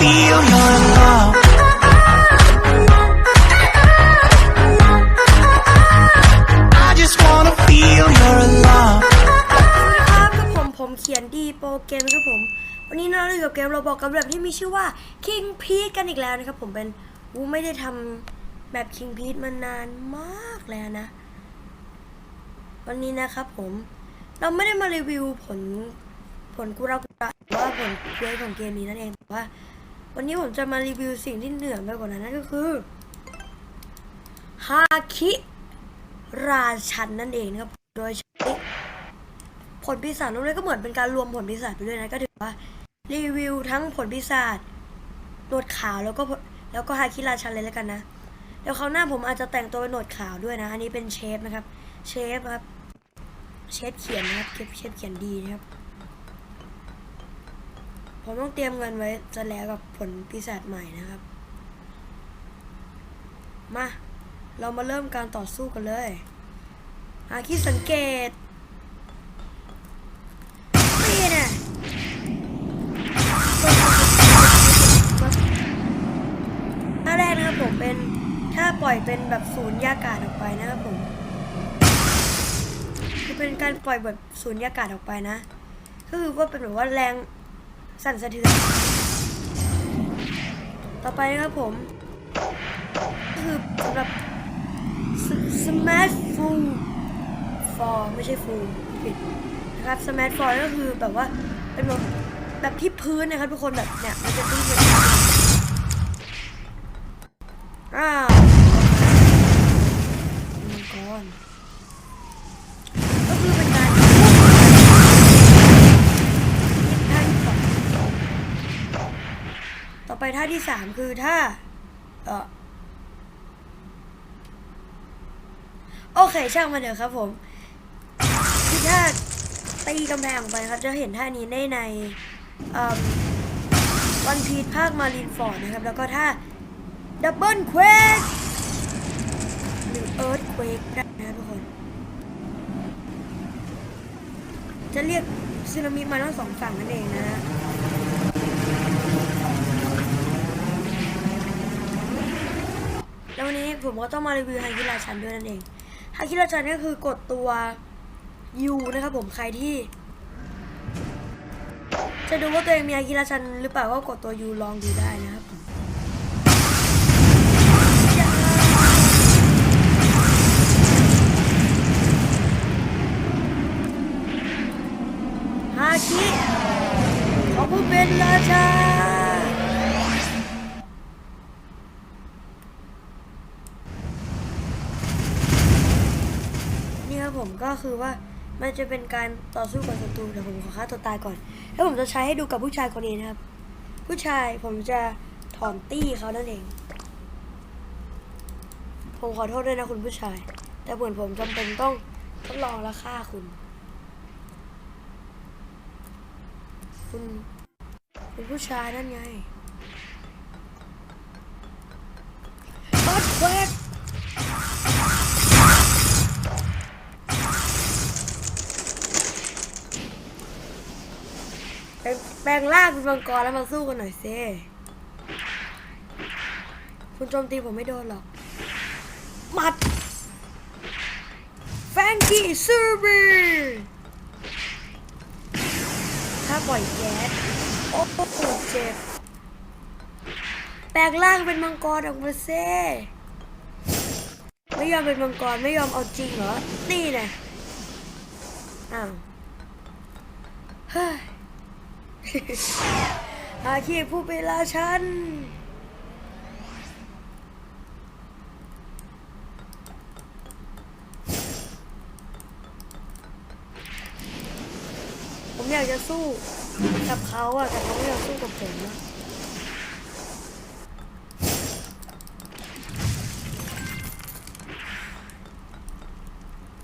feel your love. I just wanna feel your love. สวัสดีครับกับผมผมเขียนดีโปรเกมครับผม วันนี้เราอยู่กับเกมเราบอกกับแบบที่มีชื่อว่า King p e a c กันอีกแล้วนะครับผมเป็นวูไม่ได้ทำแบบ King p e a c มานานมากแล้วนะ วันนี้นะครับผมเราไม่ได้มารีวิวผลผลกุรากุระหรือว่าผลเควสของเกมนี้นั่นเองแต่ว่า วันนี้ผมจะมารีวิวสิ่งที่เหนือไปกว่านั้นนั่นก็คือฮาคิราชันนั่นเองนะครับ โดยใช้ผลปีศาจรวมเลยก็เหมือนเป็นการรวมผลปีศาจไปด้วยนะ ก็ถือว่า รีวิวทั้งผลปีศาจหนวดขาวแล้วก็แล้วก็ฮาคิราชันเลยแล้วกันนะเดี๋ยวคราวหน้าผมอาจจะแต่งตัวเป็นหนวดขาวด้วยนะ อันนี้เป็นเชฟนะครับ เชฟครับ เชฟเขียนนะครับ เชฟเขียนดีนะครับ ผมต้องเตรียมเงินไว้จะแล้วกับผลปีศาจใหม่นะครับ มา เรามาเริ่มการต่อสู้กันเลย หาคิดสังเกตนี่นะหน้าแรกนะครับผมเป็นถ้าปล่อยเป็นแบบศูนย์ยากาศออกไปนะครับผมคือเป็นการปล่อยแบบศูนย์ยากาศออกไปนะ ก็คือว่าเป็นแบบว่าแรง สั่นสะเทือน ต่อไปนะครับผมก็คือสำหรับ smash full for ไม่ใช่ full ผิดนะครับสมาร์ทโฟนก็คือแบบว่าเป็นแบบแบบที่พื้นนะครับทุกคนแบบเนี่ยมันจะพื้นแบบนี้อ้าว ไปท่าที่สามคือท่าเออโอเคช่างมันเถอะครับผมคือถ้าตีกำแพงออกไปครับ จะเห็นท่านี้ได้ในวันพีทภาคมารินฟอร์ดนะครับ แล้วก็ท่าดับเบิลเควกหรือเอิร์ธเควกได้นะทุกคน จะเรียกซึนามิมาทั้งสองฝั่งนั่นเองนะ แล้ววันนี้ผมก็ต้องมารีวิวฮาคิราชันด้วยนั่นเองฮาคิราชันก็คือกดตัวยูนะครับผมใครที่ จะดูว่าตัวเองมีฮาคิราชันหรือเปล่าก็กดตัวยูลองดูได้นะครับผมฮาคิขอผู้เป็นราชา นี่ครับ ผมก็คือว่ามันจะเป็นการต่อสู้กับศัตรูแต่ผมขอฆ่าตัวตายก่อน แล้วผมจะใช้ให้ดูกับผู้ชายคนนี้นะครับ ผู้ชายผมจะถอนตี้เขานั่นเอง ผมขอโทษด้วยนะคุณผู้ชาย แต่เหมือนผมจำเป็นต้องทดลองและฆ่าคุณ คุณคุณผู้ชายนั่นไงปัดแควก แปลงร่างเป็นมังกรแล้วมาสู้กันหน่อยเซ่คุณโจมตีผมไม่โดนหรอกมัดแฟงกี้ซูบีถ้าปล่อยแก๊สโอ้โหเจ็บ แปลงร่างเป็นมังกรออกมาเซ่ไม่ยอมเป็นมังกรไม่ยอมเอาจริงเหรอ นี่ไงอ้าว เฮ้ย อาคีผู้เป็นราชันผมอยากจะสู้กับเขาอะแต่เขาไม่อยากสู้กับผมนะ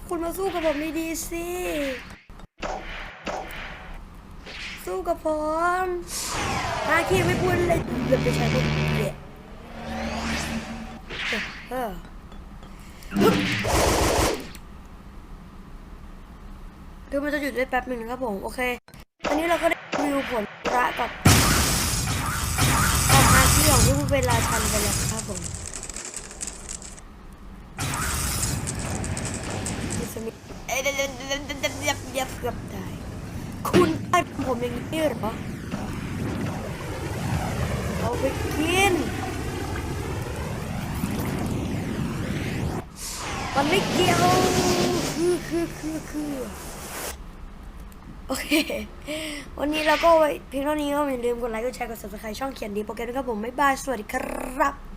คุณมาสู้กับผมดีๆสิ สู้กับผมอาคีไม่พูดเลยเดี๋ยวไปใช้พวกเด็กเออคือมันจะหยุดได้แป๊บหนึ่งครับผม โอเค อันนี้เราก็ได้วิวผลระกับเวลาทันไปแล้วครับผมดิสมิเอ้ยเดี๋ยวเดี๋ยวเดี๋ยวเดี๋ยวเดี๋ยวเดี๋ยวเกือบตายคุณไอ้ผมอย่าง นี้เหรอเอาไปกิน มันไม่เกี่ยว คือคือคือคือโอเค วันนี้เราก็ไว้เพียงเท่านี้ก็อย่าลืมกดไลค์ กดแชร์ กด subscribe ช่องเขียนดีโปรแกรมด้วยครับผม บ๊ายบาย สวัสดีครับ